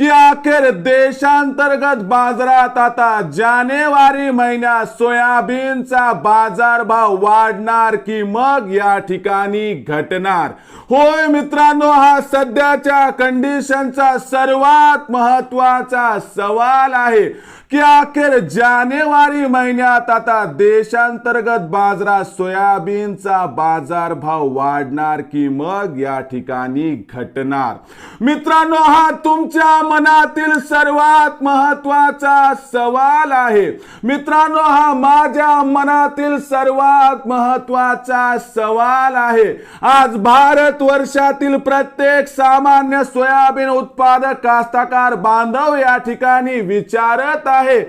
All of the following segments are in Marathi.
की अखेर देशांतर्गत बाजारात आता जानेवारी महिन्यात सोयाबीनचा बाजारभाव वाढणार की मग या ठिकाणी घटणार? होय मित्रांनो हा सध्याच्या कंडिशनचा सर्वात महत्त्वाचा सवाल आहे की अखेर जानेवारी महिन्यात आता देशांतर्गत बाजारात सोयाबीनचा बाजारभाव वाढणार की मग या ठिकाणी घटणार? मित्रांनो हा तुमच्या मनातील सर्वात महत्त्वाचा सवाल आहे. मित्रांनो हा माझ्या मनातील सर्वात महत्त्वाचा सवाल आहे. आज भारत वर्षातील प्रत्येक सामान्य सोयाबीन उत्पादक कास्तकार बांधव या ठिकाणी विचारत आहे.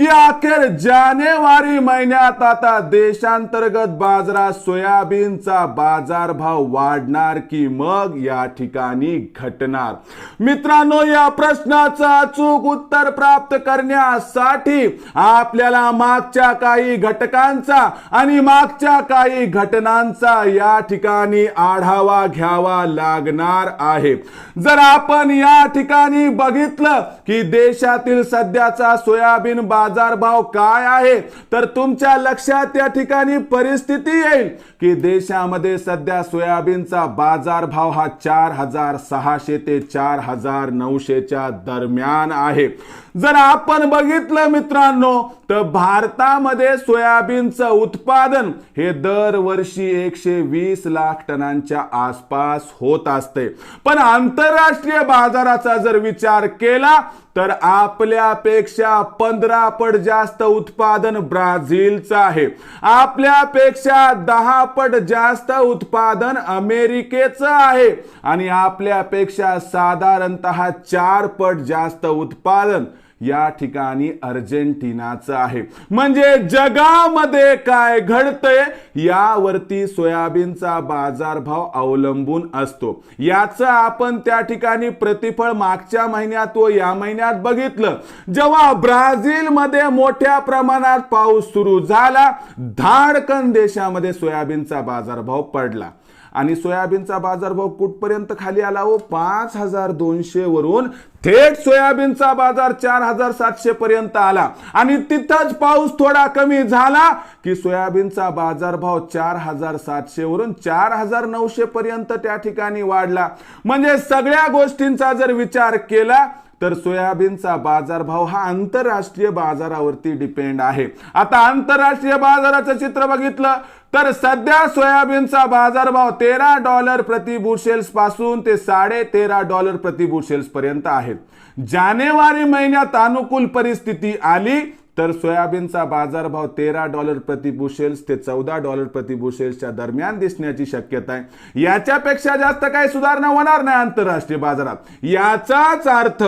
की अखेर जानेवारी महिन्यात आता देशांतर्गत बाजारात सोयाबीनचा बाजारभाव वाढणार की मग या ठिकाणी घटणार? मित्रांनो या प्रश्नाचं अचूक उत्तर प्राप्त करण्यासाठी आपल्याला मागच्या काही घटकांचा आणि मागच्या काही घटनांचा या ठिकाणी आढावा घ्यावा लागणार आहे. जर आपण या ठिकाणी बघितलं की देशातील सध्याचा सोयाबीन बाजार बाजारभाव काय आहे? तर तुमच्या लक्षात या ठिकाणी परिस्थिती येईल की देशामध्ये सध्या सोयाबीनचा बाजारभाव हा चार हजार सहाशे ते चार हजार नऊशेच्या दरम्यान आहे. जर आपण बघितलं मित्रांनो तर भारतामध्ये सोयाबीनचं उत्पादन हे दरवर्षी एकशे वीस लाख टनांच्या आसपास होत असते. पण आंतरराष्ट्रीय बाजाराचा जर विचार केला तर आपल्यापेक्षा पंधरा पट जास्त उत्पादन ब्राझीलचं आहे. आपल्यापेक्षा दहा पट जास्त उत्पादन अमेरिकेचं आहे. आणि आपल्यापेक्षा साधारणतः चार पट जास्त उत्पादन या ठिकाणी अर्जेंटिनाचं आहे. म्हणजे जगामध्ये काय घडतंय यावरती सोयाबीनचा बाजारभाव अवलंबून असतो. याचं आपण त्या ठिकाणी प्रतिफळ मागच्या महिन्यात व या महिन्यात बघितलं. जेव्हा ब्राझील मध्ये मोठ्या प्रमाणात पाऊस सुरू झाला धाडकन देशामध्ये सोयाबीनचा बाजारभाव पडला. आणि सोयाबीनचा बाजारभाव कुठपर्यंत खाली आला हो? पाच हजार दोनशे वरून थेट सोयाबीनचा बाजार चार हजार सातशे पर्यंत आला. आणि तिथंच पाऊस थोडा कमी झाला की सोयाबीनचा बाजारभाव चार हजार सातशे वरून चार हजार नऊशे पर्यंत त्या ठिकाणी वाढला. म्हणजे सगळ्या गोष्टींचा जर विचार केला तर सोयाबीनचा बाजारभाव हा आंतरराष्ट्रीय बाजारावरती डिपेंड आहे. आता आंतरराष्ट्रीय बाजाराचं चित्र बघितलं तर सध्या सोयाबीनचा बाजारभाव तेरा डॉलर प्रति बुशेल्सपासून ते साडे तेरा डॉलर प्रति बुशेल्स पर्यंत आहेत जानेवारी महिन्यात अनुकूल परिस्थिती आली तर सोयाबीनचा बाजारभाव तेरा डॉलर प्रति बुशेल्स ते चौदा डॉलर प्रति बुशेल्सच्या दरम्यान दिसण्याची शक्यता आहे. याच्यापेक्षा जास्त काही सुधारणा होणार नाही आंतरराष्ट्रीय बाजारात. याचाच अर्थ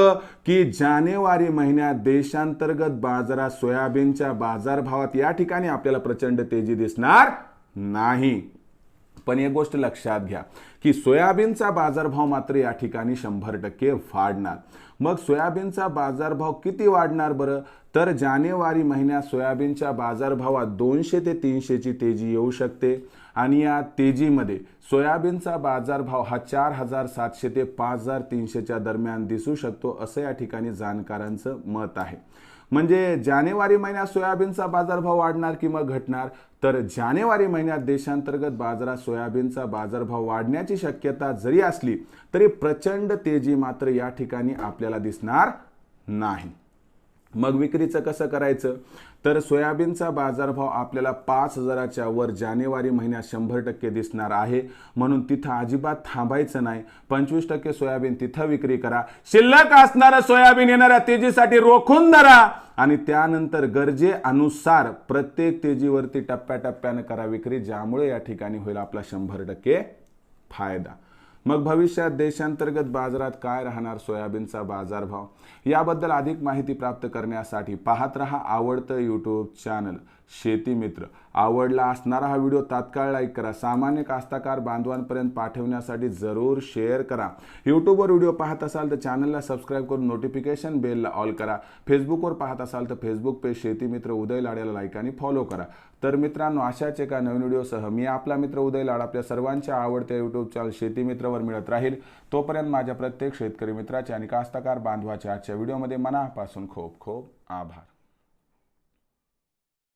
की जानेवारी महिन्यात देशांतर्गत बाजारात सोयाबीनच्या बाजारभावात या ठिकाणी आपल्याला प्रचंड तेजी दिसणार नाही. पण एक गोष्ट लक्षात घ्या की सोयाबीनचा बाजारभाव मात्र या ठिकाणी शंभर टक्के वाढणार. मग सोयाबीनचा बाजारभाव किती वाढणार बरं? तर जानेवारी महिन्यात सोयाबीनच्या बाजारभावात दोनशे ते तीनशेची तेजी येऊ शकते. आणि या तेजीमध्ये सोयाबीनचा बाजारभाव हा चार हजार सातशे ते पाच हजार तीनशेच्या दरम्यान दिसू शकतो असं या ठिकाणी जाणकारांचं मत आहे. म्हणजे जानेवारी महिन्यात सोयाबीनचा बाजारभाव वाढणार किंवा घटणार? तर जानेवारी महिन्यात देशांतर्गत बाजारात सोयाबीनचा बाजारभाव वाढण्याची शक्यता जरी असली तरी प्रचंड तेजी मात्र या ठिकाणी आपल्याला दिसणार नाही. मग विक्रीचं कसं करायचं? तर सोयाबीनचा बाजारभाव आपल्याला पाच हजाराच्या वर जानेवारी महिन्यात शंभर टक्के दिसणार आहे. म्हणून तिथं अजिबात थांबायचं नाही. पंचवीस टक्के सोयाबीन तिथं विक्री करा. शिल्लक असणारं सोयाबीन येणाऱ्या तेजीसाठी रोखून धरा. आणि त्यानंतर गरजेअनुसार प्रत्येक तेजीवरती टप्प्याटप्प्यानं करा विक्री ज्यामुळे या ठिकाणी होईल आपला शंभर टक्के फायदा. मग भविष्यात देशांतर्गत बाजारात काय राहणार सोयाबीनचा बाजारभाव? याबद्दल अधिक माहिती प्राप्त करण्यासाठी पाहत रहा आवडतं यूट्यूब चॅनल शेती मित्र. आवडला असणारा हा व्हिडिओ तात्काळ लाईक करा. सामान्य कास्ताकार बांधवांपर्यंत पाठवण्यासाठी जरूर शेअर करा. यूट्यूबवर व्हिडिओ पाहत असाल तर चॅनलला सबस्क्राईब करून नोटिफिकेशन बेलला ऑल करा. फेसबुकवर पाहत असाल तर फेसबुक पेज शेती मित्र उदय लाड्याला लाईक आणि फॉलो करा. तर मित्रांनो अशाच एका नवीन व्हिडिओसह मी आपला मित्र उदय लाड आपल्या सर्वांच्या आवडत्या यूट्यूब चॅनल शेती मित्रवर मिळत राहील. तोपर्यंत माझ्या प्रत्येक शेतकरी मित्राचे आणि कास्ताकार बांधवाच्या आजच्या व्हिडिओमध्ये मनापासून खूप खूप आभार.